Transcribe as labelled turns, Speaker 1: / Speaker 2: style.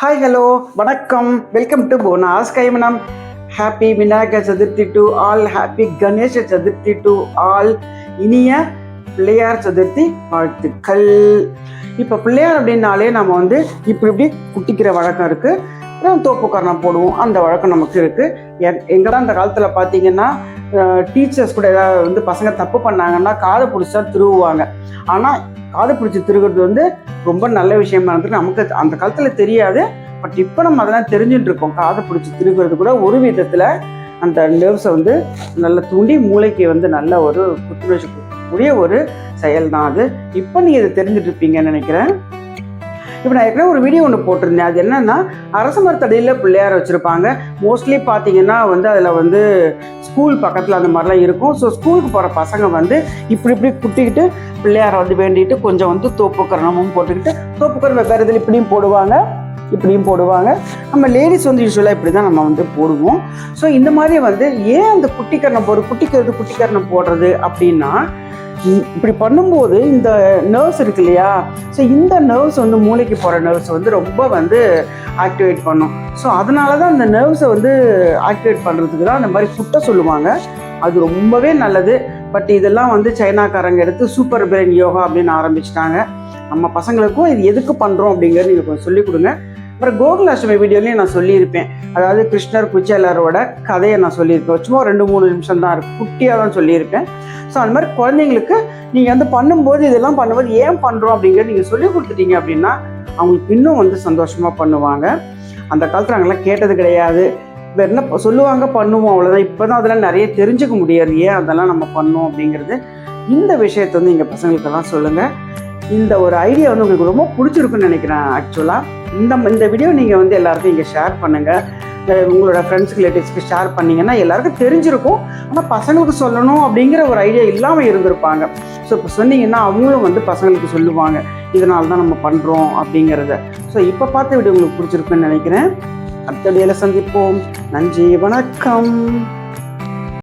Speaker 1: Hi hello வணக்கம். Welcome to போனாஸ் கைமனம் happy Vinayagar Chaturthi to all happy Ganesha Chaturthi to all இனிய பிள்ளையார் சதுர்த்தி வாழ்த்துக்கள். இப்போ பிள்ளையார் அப்படின்னாலே நம்ம வந்து இப்படி இப்படி குட்டிக்கிற வழக்கம் இருக்குது தோப்புக்காரணம் போடுவோம். அந்த வழக்கம் நமக்கு இருக்குது எங்கதான் அந்த காலத்தில் பார்த்தீங்கன்னா டீச்சர்ஸ் கூட ஏதாவது வந்து பசங்க தப்பு பண்ணாங்கன்னா காதை பிடிச்சா திருவுவாங்க. ஆனால் காதை பிடிச்சி திருகிறது வந்து ரொம்ப நல்ல விஷயமா இருந்தது நமக்கு அந்த காலத்தில் தெரியாது. பட் இப்போ நம்ம அதெல்லாம் தெரிஞ்சுட்டு இருக்கோம். காதை பிடிச்சி திருகிறது கூட ஒரு விதத்தில் அந்த நர்வ்ஸை வந்து நல்ல தூண்டி மூளைக்கு வந்து நல்ல ஒரு புத்துணர்ச்சி கூடிய ஒரு செயல் தான் அது. இப்போ நீங்கள் இதை தெரிஞ்சுட்டு இருப்பீங்கன்னு நினைக்கிறேன். இப்போ நான் ஏற்கனவே ஒரு வீடியோ ஒன்று போட்டிருந்தேன். அது என்னன்னா அரச மரத்தடியில் பிள்ளையார் வச்சுருப்பாங்க. மோஸ்ட்லி பார்த்தீங்கன்னா வந்து அதில் வந்து ஸ்கூல் பக்கத்தில் அந்த மாதிரிலாம் இருக்கும். ஸோ ஸ்கூலுக்கு போகிற பசங்க வந்து இப்படி இப்படி குட்டிக்கிட்டு பிள்ளையாரை வந்து வேண்டிட்டு கொஞ்சம் வந்து தோப்புக்கரணமும் போட்டுக்கிட்டு தோப்புக்கரணம் வேறு இதில் இப்படியும் போடுவாங்க. இப்படியும் போடுவாங்க. நம்ம லேடிஸ் வந்து யூஸ்வலாக இப்படி தான் நம்ம வந்து போடுவோம். ஸோ இந்த மாதிரி வந்து ஏன் அந்த குட்டிக்கரணம் போடுறது குட்டிக்கிறது குட்டிக்கரணம் போடுறது அப்படின்னா இப்படி பண்ணும்போது இந்த நர்வ்ஸ் இருக்கு இல்லையா? ஸோ இந்த நர்வ்ஸ் வந்து மூளைக்கு போகிற நர்வ்ஸ் வந்து ரொம்ப வந்து ஆக்டிவேட் பண்ணும். ஸோ அதனால தான் அந்த நர்வ்ஸை வந்து ஆக்டிவேட் பண்ணுறதுக்கு தான் அந்த மாதிரி குட்ட சொல்லுவாங்க. அது ரொம்பவே நல்லது. பட் இதெல்லாம் வந்து சைனாக்காரங்க எடுத்து சூப்பர் பிரெயின் யோகா அப்படின்னு ஆரம்பிச்சிட்டாங்க. நம்ம பசங்களுக்கும் இது எதுக்கு பண்ணுறோம் அப்படிங்கிறது நீங்கள் கொஞ்சம் சொல்லிக் கொடுங்க. அப்புறம் கோகுலாஷ்டமி வீடியோலையும் நான் சொல்லியிருப்பேன். அதாவது கிருஷ்ணர் குச்சேலரோட கதையை நான் சொல்லியிருப்பேன். சும்மா ரெண்டு மூணு நிமிஷம் தான் இருக்கும். குட்டியாக தான் சொல்லியிருப்பேன். ஸோ அந்த மாதிரி குழந்தைங்களுக்கு நீங்கள் வந்து பண்ணும்போது இதெல்லாம் பண்ணும்போது ஏன் பண்ணுறோம் அப்படிங்கிறது நீங்கள் சொல்லி கொடுத்துட்டீங்க அப்படின்னா அவங்களுக்கு இன்னும் வந்து சந்தோஷமாக பண்ணுவாங்க. அந்த காலத்தில் நாங்கள்லாம் கேட்டது கிடையாது. வேறு என்ன சொல்லுவாங்க பண்ணுவோம் அவ்வளோதான் இப்போ தான் அதெல்லாம் நிறைய தெரிஞ்சுக்க முடியாது. ஏன் அதெல்லாம் நம்ம பண்ணோம் அப்படிங்கிறது. இந்த விஷயத்தை வந்து எங்கள் பசங்களுக்கெல்லாம் சொல்லுங்கள் இந்த ஒரு ஐடியா வந்து உங்களுக்கு ரொம்ப பிடிச்சிருக்குன்னு நினைக்கிறேன் ஆக்சுவலாக இந்த இந்த வீடியோ நீங்கள் வந்து எல்லாருக்கும் இங்கே ஷேர் பண்ணுங்கள் உங்களோட ஃப்ரெண்ட்ஸ் ரிலேட்டிவ்ஸ்க்கு ஷேர் பண்ணிங்கன்னா எல்லாருக்கும் தெரிஞ்சிருக்கும். ஆனால் பசங்களுக்கு சொல்லணும் அப்படிங்கிற ஒரு ஐடியா இல்லாமல் இருந்திருப்பாங்க. ஸோ இப்போ சொன்னீங்கன்னா அவங்களும் வந்து பசங்களுக்கு சொல்லுவாங்க இதனால தான் நம்ம பண்ணுறோம் அப்படிங்கிறத. ஸோ இப்போ பார்த்த வீடியோ உங்களுக்கு பிடிச்சிருக்குன்னு நினைக்கிறேன். அடுத்த வீடியோவில் சந்திப்போம். நன்றி வணக்கம்.